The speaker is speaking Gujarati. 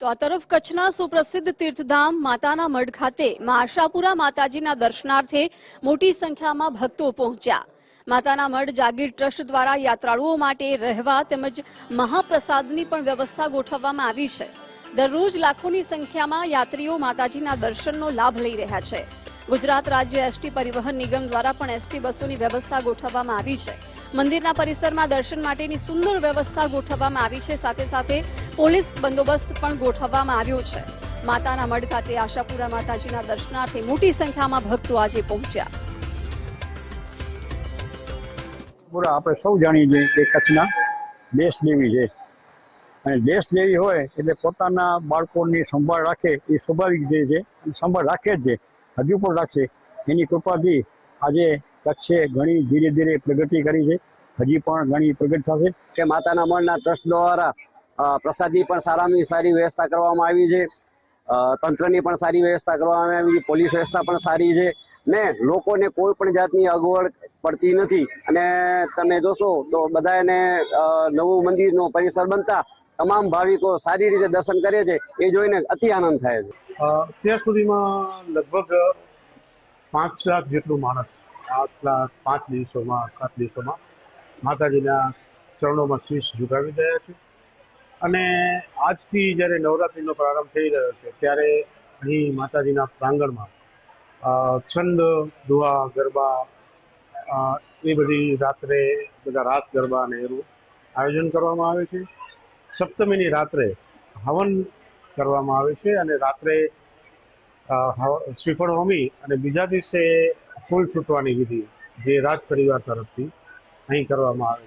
તો આ તરફ કચ્છના સુપ્રસિદ્ધ તીર્થધામ માતાના મઢ ખાતે મા આશાપુરા માતાજીના દર્શનાર્થે મોટી સંખ્યામાં ભક્તો પહોંચ્યા. માતાના મઢ જાગીર ટ્રસ્ટ દ્વારા યાત્રાળુઓ માટે રહેવા તેમજ મહાપ્રસાદની પણ વ્યવસ્થા ગોઠવવામાં આવી છે. દરરોજ લાખોની સંખ્યામાં યાત્રીઓ માતાજીના દર્શનનો લાભ લઈ રહ્યા છે. ગુજરાત રાજ્ય એસટી પરિવહન નિગમ દ્વારા પણ એસટી બસોની વ્યવસ્થા ગોઠવવામાં આવી છે. મંદિરના પરિસરમાં દર્શન માટેની સુંદર વ્યવસ્થા ગોઠવવામાં આવી છે. સાથે સાથે પોલીસ બંદોબસ્ત પણ ગોઠવવામાં આવ્યો છે. માતાના મઢ ખાતે આશાપુરા માતાજીના દર્શનાર્થે મોટી સંખ્યામાં ભક્તો આજે પહોંચ્યા. પૂરા આપણે સૌ જાણીએ છીએ કે કચ્છના દેશ દેવી છે. અને દેશ દેવી હોય એટલે પોતાના બાળકોની સંભાળ રાખે એ સ્વાભાવિક જે છે. સંભાળ રાખે જ છે. હજુ પણ રાખશે એની કૃપાથી આજે કચ્છે ઘણી ધીરે ધીરે પ્રગતિ કરી છે. હજી પણ ઘણી પ્રગતિ થશે. કે માતાના મઢના ટ્રસ્ટ દ્વારા પ્રસાદની પણ સારામાં સારી વ્યવસ્થા કરવામાં આવી છે. તંત્રની પણ સારી વ્યવસ્થા કરવામાં આવી છે. પોલીસ વ્યવસ્થા પણ સારી છે. ને લોકોને કોઈ પણ જાતની અગવડ પડતી નથી. અને તમે જોશો તો બધાને નવું મંદિરનો પરિસર બનતા તમામ ભાવિકો સારી રીતે દર્શન કરે છે. એ જોઈને અતિ આનંદ થાય છે. અત્યાર સુધીમાં લગભગ પાંચ લાખ જેટલું માણસ આટલા પાંચ દિવસોમાં, સાત દિવસોમાં માતાજીના ચરણોમાં શીશ ઝુકાવી રહ્યા છે. અને આજથી જ્યારે નવરાત્રિનો પ્રારંભ થઈ રહ્યો છે, ત્યારે અહીં માતાજીના પ્રાંગણમાં છંદ દુહા ગરબા એ બધી રાત્રે બધા રાસ, ગરબા અને એનું આયોજન કરવામાં આવે છે. સપ્તમીની રાત્રે હવન કરવામાં આવે છે અને રાત્રે શ્રીફળ હોમી અને બીજા દિવસે ફૂલ છૂટવાની વિધિ જે રાજ પરિવાર તરફથી અહીં કરવામાં આવે છે.